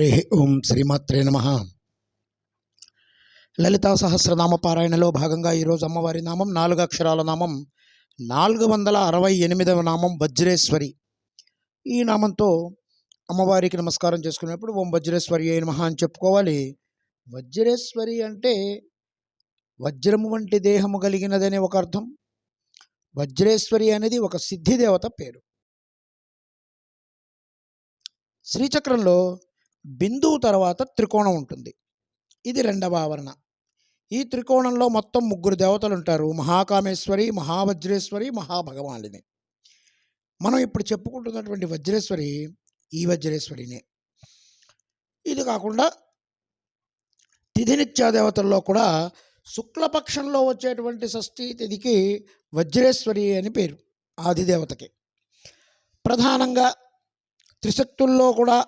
హరి ఓం శ్రీమాత్రే నమ. లలితా సహస్రనామ పారాయణలో భాగంగా ఈరోజు అమ్మవారి నామం నాలుగు అక్షరాల నామం నాలుగు వందల అరవై ఎనిమిదవ నామం వజ్రేశ్వరి. ఈ నామంతో అమ్మవారికి నమస్కారం చేసుకునేప్పుడు ఓం వజ్రేశ్వరి అయిన మహా అని చెప్పుకోవాలి. వజ్రేశ్వరి అంటే వజ్రము వంటి దేహము కలిగినదనే ఒక అర్థం. వజ్రేశ్వరి అనేది ఒక సిద్ధి దేవత పేరు. శ్రీచక్రంలో బిందువు తర్వాత త్రికోణం ఉంటుంది. ఇది రెండవ ఆవరణ. ఈ త్రికోణంలో మొత్తం ముగ్గురు దేవతలు ఉంటారు. మహాకామేశ్వరి మహావజ్రేశ్వరి మహాభగవానిని మనం ఇప్పుడు చెప్పుకుంటున్నటువంటి వజ్రేశ్వరి ఈ వజ్రేశ్వరినే. ఇది కాకుండా తిథినిత్యా దేవతల్లో కూడా శుక్లపక్షంలో వచ్చేటువంటి షష్ఠి తిథికి వజ్రేశ్వరి అని పేరు. ఆదిదేవతకి ప్రధానంగా త్రిశక్తుల్లో కూడా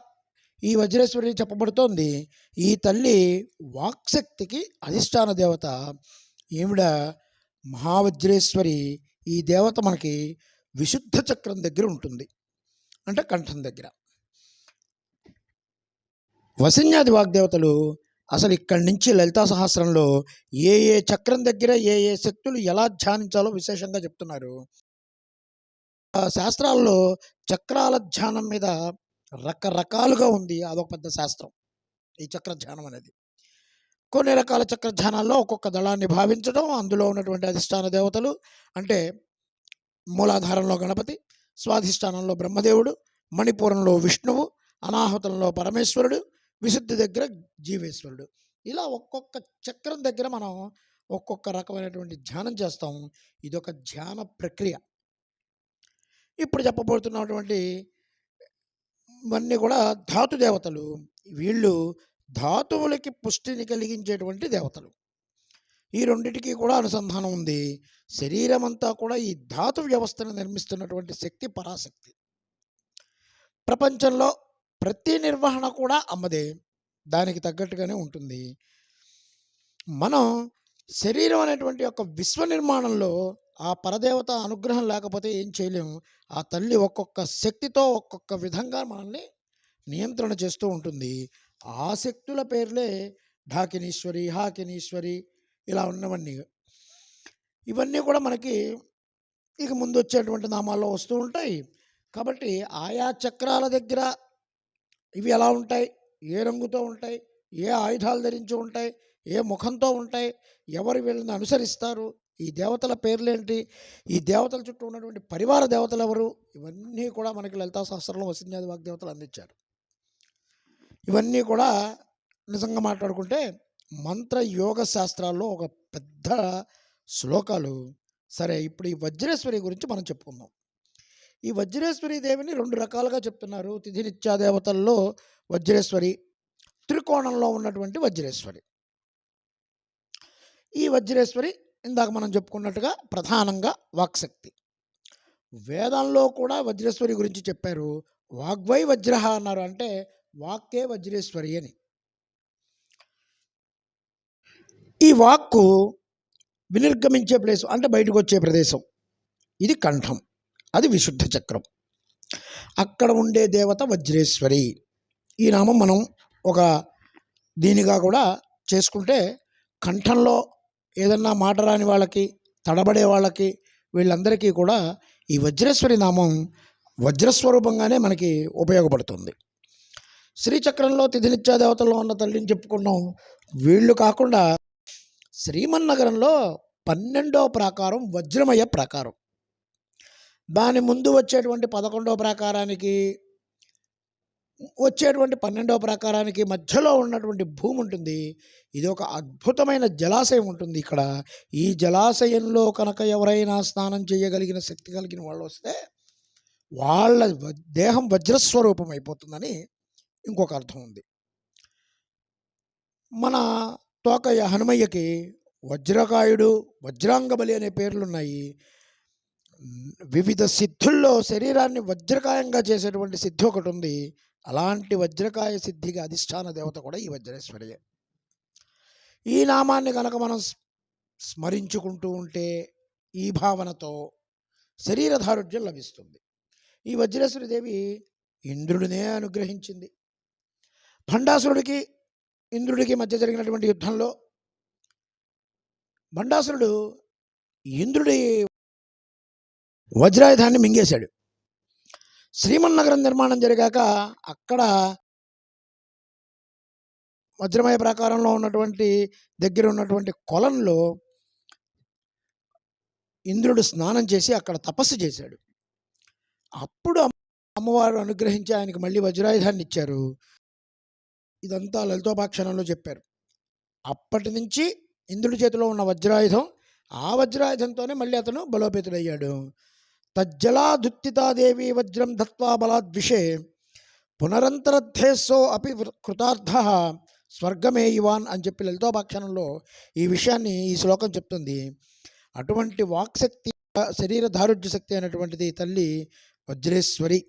ఈ వజ్రేశ్వరి చెప్పబడుతోంది ఈ తల్లి వాక్శక్తికి అధిష్టాన దేవత. ఈవిడ మహావజ్రేశ్వరి ఈ దేవత మనకి విశుద్ధ చక్రం దగ్గర ఉంటుంది అంటే కంఠం దగ్గర. వసిన్యాది వాగ్దేవతలు అసలు ఇక్కడి నుంచి లలితా సహస్రంలో ఏ ఏ చక్రం దగ్గర ఏ ఏ శక్తులు ఎలా ధ్యానించాలో విశేషంగా చెప్తున్నారు. ఆ శాస్త్రాల్లో చక్రాల ధ్యానం మీద రకరకాలుగా ఉంది. అదొక పెద్ద శాస్త్రం. ఈ చక్ర ధ్యానం అనేది. కొన్ని రకాల చక్ర ధ్యానాల్లో ఒక్కొక్క దళాన్ని భావించడం అందులో ఉన్నటువంటి అధిష్టాన దేవతలు అంటే మూలాధారంలో గణపతి స్వాధిష్టానంలో బ్రహ్మదేవుడు మణిపూరంలో విష్ణువు అనాహతంలో పరమేశ్వరుడు విశుద్ధి దగ్గర జీవేశ్వరుడు. ఇలా ఒక్కొక్క చక్రం దగ్గర మనం ఒక్కొక్క రకమైనటువంటి ధ్యానం చేస్తాం ఇదొక ధ్యాన ప్రక్రియ. ఇప్పుడు చెప్పబోతున్నటువంటి ఇవన్నీ కూడా ధాతు దేవతలు. వీళ్ళు ధాతువులకి పుష్టిని కలిగించేటువంటి దేవతలు. ఈ రెండిటికి కూడా అనుసంధానం ఉంది. శరీరం అంతా కూడా ఈ ధాతు వ్యవస్థను నిర్మిస్తున్నటువంటి శక్తి పరాశక్తి. ప్రపంచంలో ప్రతి నిర్వహణ కూడా అమ్మదే. దానికి తగ్గట్టుగానే ఉంటుంది. మనం శరీరం అనేటువంటి ఒక విశ్వ నిర్మాణంలో ఆ పరదేవత అనుగ్రహం లేకపోతే ఏం చేయలేము. ఆ తల్లి ఒక్కొక్క శక్తితో ఒక్కొక్క విధంగా మనల్ని నియంత్రణ చేస్తూ ఉంటుంది. ఆ శక్తుల పేర్లే ఢాకినీశ్వరి హాకినీశ్వరి ఇలా ఉన్నవన్నీ. ఇవన్నీ కూడా మనకి ఇక ముందు వచ్చేటువంటి నామాల్లో వస్తూ ఉంటాయి. కాబట్టి ఆయా చక్రాల దగ్గర ఇవి ఎలా ఉంటాయి? ఏ రంగుతో ఉంటాయి? ఏ ఆయుధాలు ధరించి ఉంటాయి? ఏ ముఖంతో ఉంటాయి ఎవరు వీళ్ళని అనుసరిస్తారు ఈ దేవతల పేర్లేంటి ఈ దేవతల చుట్టూ ఉన్నటువంటి పరివార దేవతలు ఎవరు ఇవన్నీ కూడా మనకి లలితా శాస్త్రంలో వసింధ్యాది వాగ్దేవతలు అందించారు. ఇవన్నీ కూడా నిజంగా మాట్లాడుకుంటే మంత్ర యోగ శాస్త్రాల్లో ఒక పెద్ద శ్లోకాలు. సరే ఇప్పుడు ఈ వజ్రేశ్వరి గురించి మనం చెప్పుకుందాం. ఈ వజ్రేశ్వరి దేవిని రెండు రకాలుగా చెప్తున్నారు. తిథినిత్యా దేవతల్లో వజ్రేశ్వరి త్రికోణంలో ఉన్నటువంటి వజ్రేశ్వరి. ఈ వజ్రేశ్వరి ఇందాక మనం చెప్పుకున్నట్టుగా ప్రధానంగా వాక్శక్తి. వేదంలో కూడా వజ్రేశ్వరి గురించి చెప్పారు. వాగ్వై వజ్రహ అన్నారు అంటే వాక్కే వజ్రేశ్వరి అని. ఈ వాక్కు వినిర్గమించే ప్లేస్ అంటే బయటకు వచ్చే ప్రదేశం. ఇది కంఠం. అది విశుద్ధ చక్రం. అక్కడ ఉండే దేవత వజ్రేశ్వరి. ఈ నామం మనం ఒక దీనిగా కూడా చేసుకుంటే కంఠంలో ఏదన్నా మాట రాని వాళ్ళకి తడబడే వాళ్ళకి వీళ్ళందరికీ కూడా ఈ వజ్రేశ్వరి నామం వజ్రస్వరూపంగానే మనకి ఉపయోగపడుతుంది. శ్రీచక్రంలో తిథినిత్యా దేవతల్లో ఉన్న తల్లిని చెప్పుకున్నాం. వీళ్ళు కాకుండా శ్రీమన్నగరంలో పన్నెండో ప్రాకారం వజ్రమయ ప్రాకారం. దాని ముందు వచ్చేటువంటి పదకొండో ప్రాకారానికి వచ్చేటువంటి పన్నెండవ ప్రాకారానికి మధ్యలో ఉన్నటువంటి భూమి ఉంటుంది. ఇది ఒక అద్భుతమైన జలాశయం ఉంటుంది ఇక్కడ. ఈ జలాశయంలో కనుక ఎవరైనా స్నానం చేయగలిగిన శక్తి కలిగిన వాళ్ళు వస్తే వాళ్ళ దేహం వజ్రస్వరూపం అయిపోతుందని ఇంకొక అర్థం ఉంది. మన తోకయ్య హనుమయ్యకి వజ్రకాయుడు వజ్రాంగబలి అనే పేర్లు ఉన్నాయి. వివిధ సిద్ధుల్లో శరీరాన్ని వజ్రకాయంగా చేసేటువంటి సిద్ధి ఒకటి ఉంది. అలాంటి వజ్రకాయ సిద్ధికి అధిష్టాన దేవత కూడా ఈ వజ్రేశ్వరియే ఈ నామాన్ని కనుక మనం స్మరించుకుంటూ ఉంటే ఈ భావనతో శరీరదారుఢ్యం లభిస్తుంది. ఈ వజ్రేశ్వరి దేవి ఇంద్రుడినే అనుగ్రహించింది. భండాసురుడికి ఇంద్రుడికి మధ్య జరిగినటువంటి యుద్ధంలో భండాసురుడు ఇంద్రుడి వజ్రాయుధాన్ని మింగేశాడు. శ్రీమన్నగరం నిర్మాణం జరిగాక అక్కడ వజ్రమయ ప్రాకారంలో ఉన్నటువంటి దగ్గర ఉన్నటువంటి కొలంలో ఇంద్రుడు స్నానం చేసి అక్కడ తపస్సు చేశాడు. అప్పుడు అమ్మవారు అనుగ్రహించి ఆయనకి మళ్ళీ వజ్రాయుధాన్ని ఇచ్చారు. ఇదంతా లలితోపాక్షణంలో చెప్పారు. అప్పటి నుంచి ఇంద్రుడి చేతిలో ఉన్న వజ్రాయుధం ఆ వజ్రాయుధంతోనే మళ్ళీ అతను బలోపేతుడయ్యాడు. తజ్జలాదుత్తితాదేవి వజ్రం దత్వా బలాద్విషే పునరంతరథేస్సో అపి వృ- కృతార్థ స్వర్గమే ఇవాన్ అని చెప్పి లలితోపాఖ్యానంలో ఈ విషయాన్ని ఈ శ్లోకం చెప్తుంది. అటువంటి వాక్శక్తి శరీర దారుఢ్య శక్తి అయినటువంటిది తల్లి వజ్రేశ్వరి.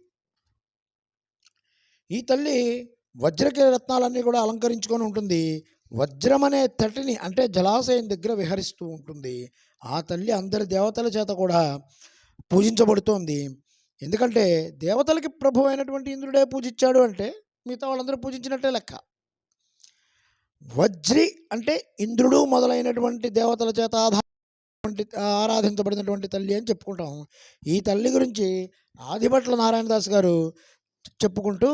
ఈ తల్లి వజ్రకి రత్నాలన్నీ కూడా అలంకరించుకొని ఉంటుంది. వజ్రం అనే తటిని అంటే జలాశయం దగ్గర విహరిస్తూ ఉంటుంది. ఆ తల్లి అందరి దేవతల చేత కూడా పూజించబడుతోంది. ఎందుకంటే దేవతలకి ప్రభు అయినటువంటి ఇంద్రుడే పూజించాడు అంటే మిగతా వాళ్ళందరూ పూజించినట్టే లెక్క. వజ్రి అంటే ఇంద్రుడు మొదలైనటువంటి దేవతల చేత ఆధారటువంటి ఆరాధించబడినటువంటి తల్లి అని చెప్పుకుంటాం ఈ తల్లి గురించి ఆదిభట్ల నారాయణదాస్ గారు చెప్పుకుంటూ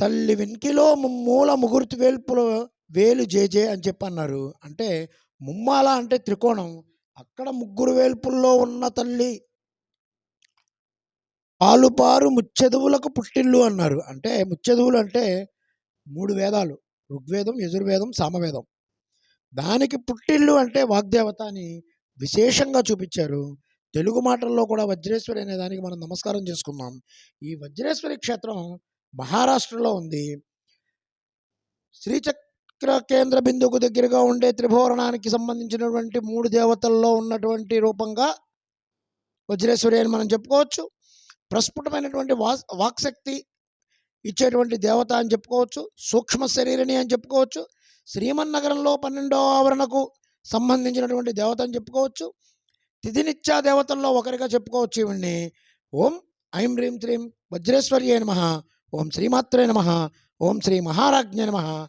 తల్లి వెనుకలో ముమ్మూల ముగుర్తి వేల్పులో వేలు జేజే అని చెప్పి అన్నారు అంటే ముమ్మాల అంటే త్రికోణం. అక్కడ ముగ్గురు వేల్పుల్లో ఉన్న తల్లి పాలుపారు ముచ్చెదువులకు పుట్టిల్లు అన్నారు. అంటే ముచ్చెదువులు అంటే మూడు వేదాలు ఋగ్వేదం యజుర్వేదం సామవేదం. దానికి పుట్టిల్లు అంటే వాగ్దేవత అని విశేషంగా చూపించారు. తెలుగు మాటల్లో కూడా వజ్రేశ్వరి అనే దానికి మనం నమస్కారం చేసుకున్నాం ఈ వజ్రేశ్వరి క్షేత్రం మహారాష్ట్రలో ఉంది. చక్ర కేంద్ర బిందుకు దగ్గరగా ఉండే త్రిభువనానికి సంబంధించినటువంటి మూడు దేవతల్లో ఉన్నటువంటి రూపంగా వజ్రేశ్వరి అని మనం చెప్పుకోవచ్చు. ప్రస్ఫుటమైనటువంటి వా వాక్శక్తి ఇచ్చేటువంటి దేవత అని చెప్పుకోవచ్చు. సూక్ష్మ శరీరిణి అని చెప్పుకోవచ్చు. శ్రీమన్నగరంలో పన్నెండో ఆవరణకు సంబంధించినటువంటి దేవత అని చెప్పుకోవచ్చు. తిథినిత్యా దేవతల్లో ఒకరిగా చెప్పుకోవచ్చు ఈవిడ్ని. ఓం ఐం హ్రీం త్రీం వజ్రేశ్వర్యే నమ. ఓం శ్రీమాత్రే నమ. ఓం శ్రీ మహారాజ్ఞ నమ.